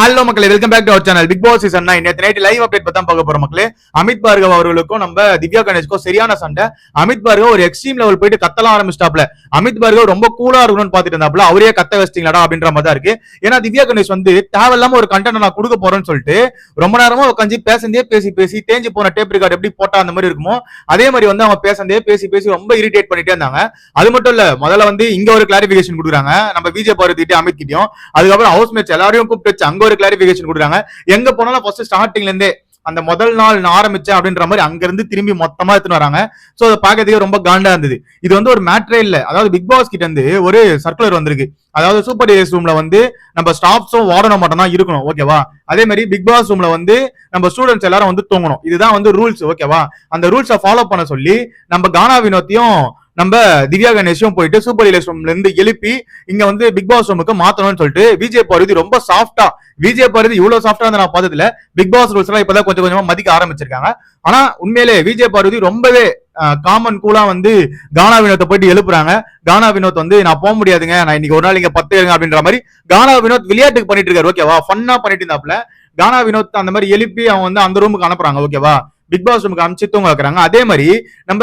Hello மக்களே welcome back to our channel Bigg Boss season nine நேற்று night live update பத்தி பார்க்க போறோம் மக்களே. அமித் பார்கவ் அவர்களுக்கும் நம்ம திவ்யா கணேஷ்க்கும் சரியான சண்டை. அமித் பார்கவ் ஒரு எக்ஸ்ட்ரீம் லெவல் போயிட்டு கத்தலாம் ஆரம்பிச்சிட்டாப்ல அமித் பார்கவ் ரொம்ப கூலா இருக்கணும்னு பாத்துட்டு இருந்தாப்ல அவரே கத்த வச்சிட்டீங்களா அப்படின்ற மாதிரி தான் இருக்கு. ஏன்னா திவ்யா கணேஷ் வந்து தேவையில்லாம ஒரு கண்டென்ட் நான் கொடுக்க போறேன்னு சொல்லிட்டு ரொம்ப நேரமா உட்காந்து பேசந்தே பேசி பேசி தேஞ்சு போன டேப் ரிகார்டு எப்படி போட்டா அந்த மாதிரி இருக்குமோ அதே மாதிரி வந்து அவங்க பேசந்தே பேசி பேசி ரொம்ப இரிட்டேட் பண்ணிட்டே இருந்தாங்க. அது மட்டும் இல்ல முதல்ல வந்து இங்க ஒரு கிளாரிபிகேஷன் கொடுக்குறாங்க. நம்ம விஜய் பார்வதி அமித் கிட்டயும் அதுக்கப்புறம் ஹவுஸ் மேட்ச் எல்லாரையும் கூப்பிட்டு வச்சு அங்க ஒரு கிளாரிபிகேஷன் கொடுக்குறாங்க. எங்க போனாலும் ஃபர்ஸ்ட் ஸ்டார்டிங்ல இருந்தே அந்த முதல் நாள் நான் ஆரம்பிச்சேன் அப்படின்ற மாதிரி அங்கிருந்து திரும்பி மொத்தமா எடுத்துன்னு வராங்க. சோ அதை பாக்கிறதுக்கே ரொம்ப காண்டா இருந்தது. இது வந்து ஒரு மேட்ரே இல்ல. அதாவது பிக் பாஸ் கிட்ட இருந்து ஒரு சர்க்குலர் வந்திருக்கு. அதாவது சூப்பர் ஏஸ் ரூம்ல வந்து நம்ம ஸ்டாஃப்ஸும் வார்டனும் மட்டும் தான் இருக்கணும். ஓகேவா அதே மாதிரி பிக் பாஸ் ரூம்ல வந்து நம்ம ஸ்டூடெண்ட்ஸ் எல்லாரும் வந்து தூங்கணும். இதுதான் வந்து ரூல்ஸ் ஓகேவா அந்த ரூல்ஸை ஃபாலோ பண்ண சொல்லி நம்ம கானா வினோத்தையும் நம்ம திவ்யா கணேஷும் போயிட்டு சூப்பர் இலேஸ் ரூம்ல இருந்து எழுப்பி இங்க வந்து பிக் பாஸ் ரூமுக்கு மாத்தணும்னு சொல்லிட்டு விஜய் பார்வதி ரொம்ப சாஃப்டா விஜய் பார்வதி இவ்வளவு சாஃப்டா வந்து நான் பார்த்ததுல பிக் பாஸ் ரூல்ஸ் எல்லாம் இப்பதான் கொஞ்சம் கொஞ்சமா மதிக்க ஆரம்பிச்சிருக்காங்க. ஆனா உண்மையிலே விஜய் பார்வதி ரொம்பவே காமன் கூலா வந்து கானா வினோத்தை போயிட்டு எழுப்புறாங்க. கானா வினோத் வந்து நான் போக முடியாதுங்க. நான் இன்னைக்கு ஒரு நாள் இங்க பத்து இருங்க அப்படின்ற மாதிரி கானா வினோத் விளையாட்டுக்கு பண்ணிட்டு இருக்காரு. ஓகேவா ஃபன்னா பண்ணிட்டு இருந்தாப்ல கானா வினோத் அந்த மாதிரி எழுப்பி அவன் வந்து அந்த ரூமுக்கு அனுப்புறாங்க. ஓகேவா பிக் பாஸ் நமக்கு அமிச்சு தூங்க வைக்கிறாங்க அதே மாதிரி நம்ம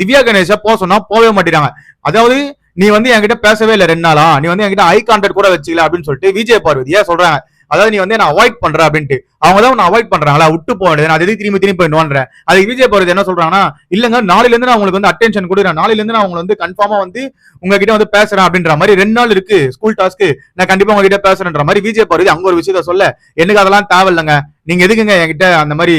திவ்யா கணேஷா போக சொன்னா போகவே மாட்டேறாங்க அதாவது நீ வந்து என்கிட்ட பேசவே இல்லை ரெண்டு நாளா. நீ வந்து என்கிட்ட ஐ கான்டாக்ட் கூட வச்சுக்கல அப்படின்னு சொல்லிட்டு விஜய் பார்வதியா சொல்றாங்க. அதாவது நீ வந்து என்ன அவாய்ட் பண்ற அப்படின்ட்டு. அவங்க தான் உன்னை அவாய்ட் பண்றாங்களா? விட்டு போக வேண்டியது நான் எதுக்கு திரும்பி திரும்பி போயிடுவான்றேன் அதுக்கு விஜய் போறது என்ன சொல்றாங்கன்னா இல்லங்க நாளைல இருந்து நான் உங்களுக்கு வந்து அட்டென்ஷன் கொடுக்குறேன் நாளைல இருந்து நான் உங்களுக்கு வந்து கன்ஃபார்மா வந்து உங்ககிட்ட வந்து பேசுறேன் அப்படின்ற மாதிரி ரெண்டு நாள் இருக்கு ஸ்கூல் டாஸ்க்கு நான் கண்டிப்பா உங்ககிட்ட பேசுறேன்ற மாதிரி விஜய் போறது அங்க ஒரு விஷயத்த சொல்ல. எனக்கு அதெல்லாம் தேவையில்லைங்க. நீங்க எதுக்குங்க என்கிட்ட அந்த மாதிரி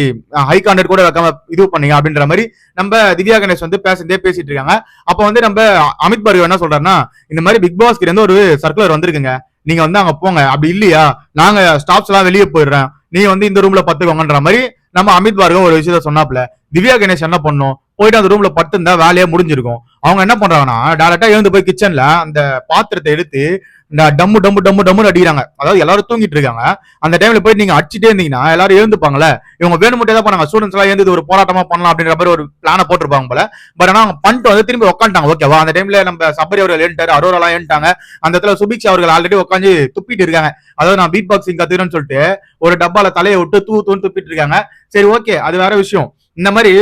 ஹை கான்டாக்ட் கூட வைக்காம இது பண்ணீங்க அப்படின்ற மாதிரி நம்ம திவ்யா கணேஷ் வந்து பேசுறதே பேசிட்டு இருக்காங்க. அப்ப வந்து நம்ம அமித் பார்கவ் என்ன சொல்றாருன்னா இந்த மாதிரி பிக் பாஸ்க்கு இருந்து ஒரு சர்க்குலர் வந்திருக்குங்க. நீங்க வந்து அங்க போங்க. அப்படி இல்லையா? நாங்க ஸ்டாப்ஸ் எல்லாம் வெளியே போயிடுறேன். நீ வந்து இந்த ரூம்ல பத்துக்கோங்கன்ற மாதிரி நம்ம அமித் பார்கவ் ஒரு விஷயத்த சொன்னாப்ல திவ்யா கணேஷ் என்ன பண்ணும்? போயிட்டு அந்த ரூம்ல படுத்திருந்தா வேலையே முடிஞ்சிருக்கும். அவங்க என்ன பண்றாங்கன்னா டேரக்டா எழுந்து போய் கிச்சன்ல அந்த பாத்திரத்தை எடுத்து இந்த டம்மு டம்மு டம்மு டம்முன்னு அடிக்கிறாங்க. அதாவது எல்லாரும் தூங்கிட்டு இருக்காங்க. அந்த டைம்ல போய் நீங்க அடிச்சுட்டே இருந்தீங்கன்னா எல்லாரும் எழுந்துப்பாங்கல்ல. இவங்க வேணுமுட்டே தான் பண்ணாங்க ஸ்டூடெண்ட்ஸ் எல்லாம் எழுந்து ஒரு போராட்டமா பண்ணலாம் அப்படின்ற மாதிரி ஒரு பிளான போட்டிருப்பாங்க போல. பட் ஆனா அவங்க பண்ணிட்டு வந்து திரும்பி உட்காந்துட்டாங்க ஓகேவா அந்த டைம்ல நம்ம சபரி அவர்கள் ஏன்ட்டாரு அரோரா எல்லாம் ஏன்ட்டாங்க அந்த இடத்துல சுபிக்ஷா அவர்கள் ஆல்ரெடி உட்காந்து துப்பிட்டு இருக்காங்க. அதாவது நான் பீட் பாக்ஸிங் கத்துக்கிறேன்னு சொல்லிட்டு ஒரு டப்பால தலையை விட்டு தூ தூன்னு துப்பிட்டு இருக்காங்க. சரி ஓகே அது வேற விஷயம். இந்த மாதிரி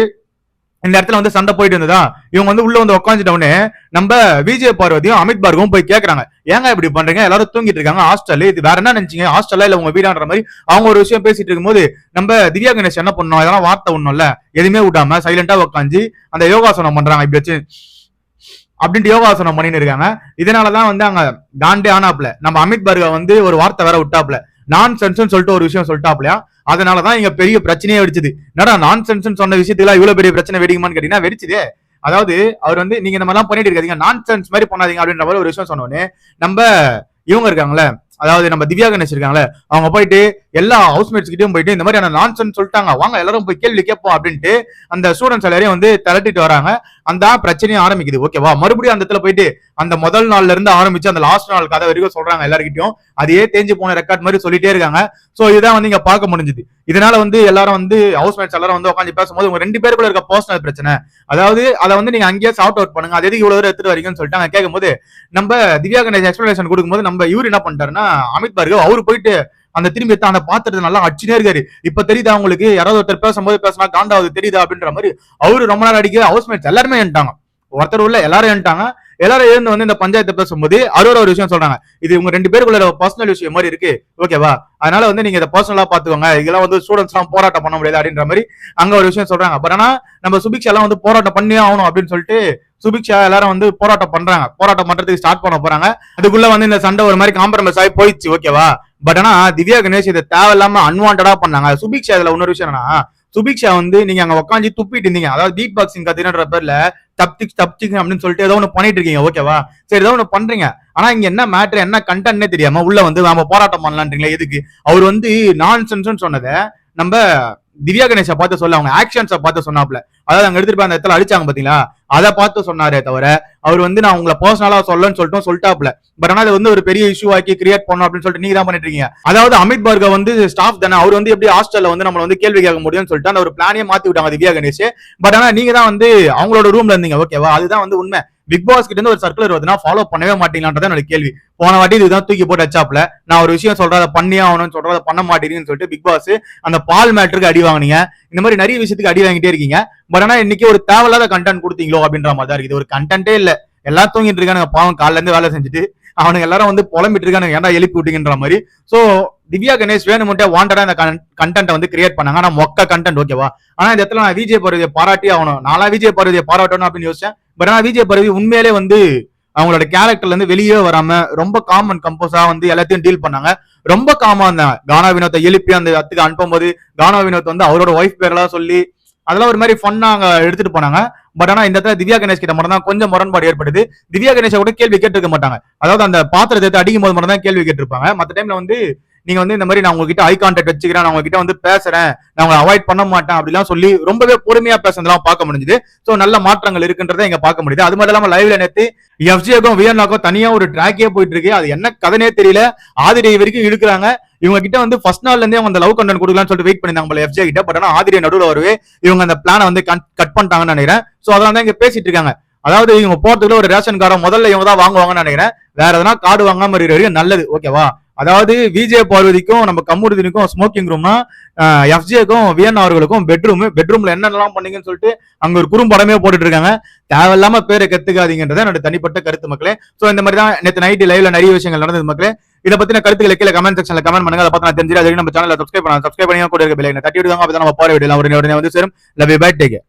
இந்த இடத்துல வந்து சண்டை போயிட்டு இருந்ததா? இவங்க வந்து உள்ள வந்து உட்காந்துட்டவனே நம்ம விஜய பார்வதியும் அமித் பார்கவும் போய் கேட்கறாங்க ஏங்க இப்படி பண்றீங்க? எல்லாரும் தூங்கிட்டு இருக்காங்க. ஹாஸ்டல் இது வேற என்ன நினைச்சீங்க? ஹாஸ்டல்ல இல்ல உங்க வீடான்ற மாதிரி அவங்க ஒரு விஷயம் பேசிட்டு இருக்கும்போது நம்ம திவ்யா கணேஷ் என்ன பண்ணோம் இதெல்லாம் வார்த்தை ஒண்ணும்ல எதுவுமே விட்டாம சைலண்டா உட்காந்து அந்த யோகாசனம் பண்றாங்க. இப்படி வச்சு அப்படின்ட்டு யோகாசனம் பண்ணிட்டு இருக்காங்க. இதனாலதான் வந்து அங்க தாண்டே ஆனாப்ல நம்ம அமித் பார்கவ் வந்து ஒரு வார்த்தை வேற விட்டாப்ல நான் சென்ஸ் சொல்லிட்டு ஒரு விஷயம் சொல்லிட்டாப்லயா அதனாலதான் இங்க பெரிய பிரச்சனையே வெடிச்சது. என்னடா நான் சென்ஸ் சொன்ன விஷயத்துல இவ்வளவு பெரிய பிரச்சனை வெடிக்குமான்னு கேட்டீங்கன்னா வெடிச்சதே. அதாவது அவர் வந்து நீங்க இந்த மாதிரிலாம் பண்ணிட்டு இருக்காதீங்க. நான் சென்ஸ் மாதிரி பண்ணாதீங்க அப்படின்ற மாதிரி ஒரு விஷயம் சொன்னோடனே நம்ம இவங்க இருக்காங்களே அதாவது நம்ம திவ்யா கணேஷ் இருக்காங்களே அவங்க போயிட்டு எல்லா ஹவுஸ்மேட்ஸ் கிட்டயும் போயிட்டு இந்த மாதிரி நான் சொல்லிட்டாங்க. வாங்க எல்லாரும் போய் கேள்வி கேட்போம் அப்படின்ட்டு அந்த ஸ்டூடெண்ட்ஸ் எல்லாரையும் வந்து திரட்டிட்டு வராங்க. அந்த பிரச்சனையும் ஆரம்பிக்குது. ஓகேவா மறுபடியும் அந்த இடத்துல போயிட்டு அந்த முதல் நாள்ல இருந்து ஆரம்பிச்சு அந்த லாஸ்ட் நாள் கதை வரைக்கும் சொல்றாங்க எல்லாருக்கிட்டையும் அதையே தேஞ்சு போன ரெக்கார்ட் மாதிரி சொல்லிட்டே இருக்காங்க. சோ இதுதான் வந்து இங்க பார்க்க முடிஞ்சது. இதனால வந்து எல்லாரும் வந்து ஹவுஸ் மேட்ஸ் எல்லாரும் வந்து உட்காந்து பேசும்போது உங்க ரெண்டு பேருக்குள்ள இருக்க பர்சனல் பிரச்சனை. அதாவது அதை வந்து நீங்க அங்கேயே சார்ட் அவுட் பண்ணுங்க. அது எதுக்கு இவ்வளவு தூரம் எடுத்துட்டு வரீங்கன்னு சொல்லிட்டு அங்க கேட்கும்போது நம்ம திவ்யா கணேஷ் எக்ஸ்பிளேஷன் கொடுக்கும்போது நம்ம இவர் என்ன பண்ணிட்டாருன்னா அமித் பார்கவ் அவரு போயிட்டு அந்த திரும்பி அந்த பாத்திரத்தை நல்லா அடிச்சுனே இருக்காரு. இப்ப தெரியுதா அவங்களுக்கு யாராவது ஒருத்தர் பேசும்போது பேசினா காண்டாவது தெரியுதா அப்படின்ற மாதிரி அவரு ரொம்ப நேரம் அடிக்க ஹவுஸ்மேட்ஸ் எல்லாருமே ஏன்ட்டாங்க ஒருத்தர் உள்ள எல்லாரும் என்ட்டாங்க எல்லாரும் எழுந்து வந்து இந்த பஞ்சாயத்தை பேசும்போது அரோர ஒரு விஷயம் சொல்றாங்க. இது உங்க ரெண்டு பேருக்குள்ள பர்சனல் விஷயம் மாதிரி இருக்கு. ஓகேவா அதனால வந்து நீங்க இதை பர்சனலா பாத்துக்கோங்க இதெல்லாம் வந்து ஸ்டூடெண்ட்ஸ் எல்லாம் போராட்டம் பண்ண முடியாது அப்படின்ற மாதிரி அங்க ஒரு விஷயம் சொல்றாங்க. பட் ஆனா நம்ம சுபிக்ஷா எல்லாம் வந்து போராட்டம் பண்ணியே ஆகணும் அப்படின்னு சொல்லிட்டு சுபிக்ஷா எல்லாரும் வந்து போராட்டம் பண்றாங்க. போராட்டம் பண்றதுக்கு ஸ்டார்ட் பண்ண போறாங்க. அதுக்குள்ள வந்து இந்த சண்டை ஒரு மாதிரி காம்ப்ரமைஸ் ஆகி போயிடுச்சு. ஓகேவா பட் ஆனா திவ்யா கணேஷ் இதை தேவையில்லாம அன்வான்டா பண்ணாங்க. சுபிக்ஷா இதுல இன்னொரு விஷயம் என்னன்னா சுபிக்ஷா வந்து நீங்க அங்க உட்காந்து துப்பிட்டு இருந்தீங்க. அதாவது பீட் பாக்ஸிங் கத்துக்கிற பேர்ல தப்திக் தப்திக் அப்படின்னு சொல்லிட்டு ஏதோ ஒண்ணு பண்ணிட்டு இருக்கீங்க ஓகேவா சரி ஏதோ ஒண்ணு பண்றீங்க. ஆனா இங்க என்ன மேட்ரு என்ன கண்டென்ட்னே தெரியாம உள்ள வந்து நாம போராட்டம் பண்ணலான்றீங்களா எதுக்கு? அவர் வந்து நான் சென்ஸ் சொன்னதை நம்ம திவ்யா கணேஷை பார்த்து சொல்ல அவங்க ஆக்ஷன்ஸை பார்த்து சொன்னாப்ல அதாவது அங்க எடுத்துட்டு போய் அந்த இடத்துல அடிச்சாங்க பாத்தீங்களா? அதை பார்த்து சொன்னாரே தவிர அவர் வந்து நான் உங்களை பர்சனலா சொல்லன்னு சொல்லிட்டு சொல்லிட்டாப்ல பட் ஆனா அது வந்து ஒரு பெரிய இஷ்யூ ஆக்கி கிரியேட் பண்ணணும் அப்படின்னு சொல்லிட்டு நீங்க தான் பண்ணிட்டு இருக்கீங்க. அதாவது அமித் பார்கவ் வந்து ஸ்டாஃப் தானே அவர் வந்து எப்படி ஹாஸ்டல்ல வந்து நம்மள வந்து கேள்வி கேட்க முடியும்னு சொல்லிட்டு அந்த ஒரு பிளானே மாத்தி விட்டாங்க திவ்யா கணேஷ். பட் ஆனா நீங்க தான் வந்து அவங்களோட ரூம்ல இருந்தீங்க. ஓகேவா அதுதான் வந்து உண்மை. பிக் பாஸ் கிட்ட இருந்து ஒரு சர்க்குலர் வருதுன்னா ஃபாலோ பண்ணவே மாட்டீங்களான்றது என்னோட கேள்வி. போன வாட்டி இதுதான் தூக்கி போட்டு அச்சாப்ல நான் ஒரு விஷயம் சொல்றத பண்ணியே ஆகணும்னு சொல்றத அதை பண்ண மாட்டேங்கிறீங்கன்னு சொல்லிட்டு பிக் பாஸ் அந்த பால் மேட்டருக்கு அடி வாங்கினீங்க. இந்த மாதிரி நிறைய விஷயத்துக்கு அடி வாங்கிட்டே இருக்கீங்க. பட் ஆனா இன்னைக்கு ஒரு தேவையில்லாத கண்டென்ட் கொடுத்தீங்களோ அப்படின்ற மாதிரி தான் இருக்குது. ஒரு கண்டென்ட்டே இல்ல. எல்லாம் தூங்கிட்டு இருக்கானுங்க. பாவம் காலில இருந்து வேலை செஞ்சுட்டு அவனுங்க எல்லாரும் வந்து புலம்பிட்டு இருக்கானு ஏன்டா எழுப்பி விட்டீங்கன்ற மாதிரி. சோ திவ்யா கணேஷ் வேணும்ட்டே வாண்டடா இந்த கண்டென்ட் வந்து கிரியேட் பண்ணாங்க. ஆனா மொக்க கண்டென்ட் ஓகேவா ஆனா இந்த இடத்துல நான் விஜய் பருவதியை பாராட்டி ஆகணும். நானா விஜய் பருவியை பாராட்டணும் அப்படின்னு யோசிச்சேன். பட் ஆனா விஜய் பருவி உண்மையிலே வந்து அவங்களோட கேரக்டர்ல இருந்து வெளியே வராம ரொம்ப காமன் கம்போஸா வந்து எல்லாத்தையும் டீல் பண்ணாங்க. ரொம்ப காமா இருந்தாங்க கானா வினோத்தை எழுப்பி அந்த இடத்துக்கு அனுப்பும்போது கானா வினோத் வந்து அவரோட ஒய்ஃப் பேரெல்லாம் சொல்லி அதெல்லாம் ஒரு மாதிரி ஃபன்னா அங்க எடுத்துட்டு போனாங்க. பட் ஆனா இந்த இடத்துல திவ்யா கணேஷ் கிட்ட மட்டும் தான் கொஞ்சம் முரண்பாடு ஏற்படுது. திவ்யா கணேஷை கூட கேள்வி கேட்டிருக்க மாட்டாங்க. அதாவது அந்த பாத்திரத்தை எடுத்து அடிக்கும் போது மட்டும் தான் கேள்வி கேட்டிருப்பாங்க. மற்ற டைம்ல வந்து நீங்க வந்து இந்த மாதிரி நான் உங்ககிட்ட ஐ கான்டாக்ட் வச்சுக்கிறேன் நான் உங்ககிட்ட வந்து பேசுறேன் நான் உங்களை அவாய்ட் பண்ண மாட்டேன் அப்படிலாம் சொல்லி ரொம்பவே பொறுமையா பேசுறதெல்லாம் பார்க்க முடிஞ்சுது. ஸோ நல்ல மாற்றங்கள் இருக்குன்றதை இங்க பார்க்க முடியுது. அது மட்டும் இல்லாம லைவ்ல நேத்து எஃப்ஜிஏக்கும் வியன்னாக்கும் தனியா ஒரு ட்ராக்கே போயிட்டு இருக்கு. அது என்ன கதனே தெரியல. ஆதிரை வரைக்கும் இழுக்கிறாங்க. இவங்க கிட்ட வந்து ஃபர்ஸ்ட் நாள்ல இருந்தே அவங்க அந்த லவ் கண்டென்ட் கொடுக்கலாம்னு சொல்லிட்டு வெயிட் பண்ணிருந்தாங்க போல எஃப்ஜே கிட்ட. பட் ஆனா ஆதிரிய நடுவில் வரவே இவங்க அந்த பிளானை வந்து கட் பண்ணிட்டாங்கன்னு நினைக்கிறேன். சோ அதனால தான் இங்க பேசிட்டு இருக்காங்க. அதாவது இவங்க போறதுக்குள்ள ஒரு ரேஷன் கார்டை முதல்ல இவங்க தான் வாங்குவாங்கன்னு நினைக்கிறேன். வேற எதனா கார்டு வாங்காம இருக்கிற நல்லது. ஓகேவா அதாவது விஜய பார்வதிக்கும் நம்ம கம்முருதினுக்கும் ஸ்மோக்கிங் ரூம்னா எஃப்ஜேக்கும் வியன் அவர்களுக்கும் பெட்ரூம் பெட்ரூம்ல என்னென்னலாம் பண்ணீங்கன்னு சொல்லிட்டு அங்க ஒரு குறும்படமே போட்டுட்டு இருக்காங்க. தேவையில்லாம பேரை கத்துக்காதீங்கன்றத என்னோட தனிப்பட்ட கருத்து மக்களே. ஸோ இந்த மாதிரி தான் நேற்று நைட்டு லைவ்ல நிறைய விஷயங்கள் நடந்தது மக்களே. இதை பத்தின கருத்துக்களை கீழே கமெண்ட் செக்ஷன்ல கமெண்ட் பண்ணுங்க. அதை பார்த்து நான் தெரிஞ்சு அதுக்கு நம்ம சேனல் சப்ஸ்கிரைப் பண்ணலாம் சப்ஸ்கிரைப் பண்ணி கூட இருக்க பிள்ளைங்க தட்டி விடுவாங்க அப்பதான் நம்ம போற வீடியோ உடனே உடனே வந்து சேரும். Love you bye take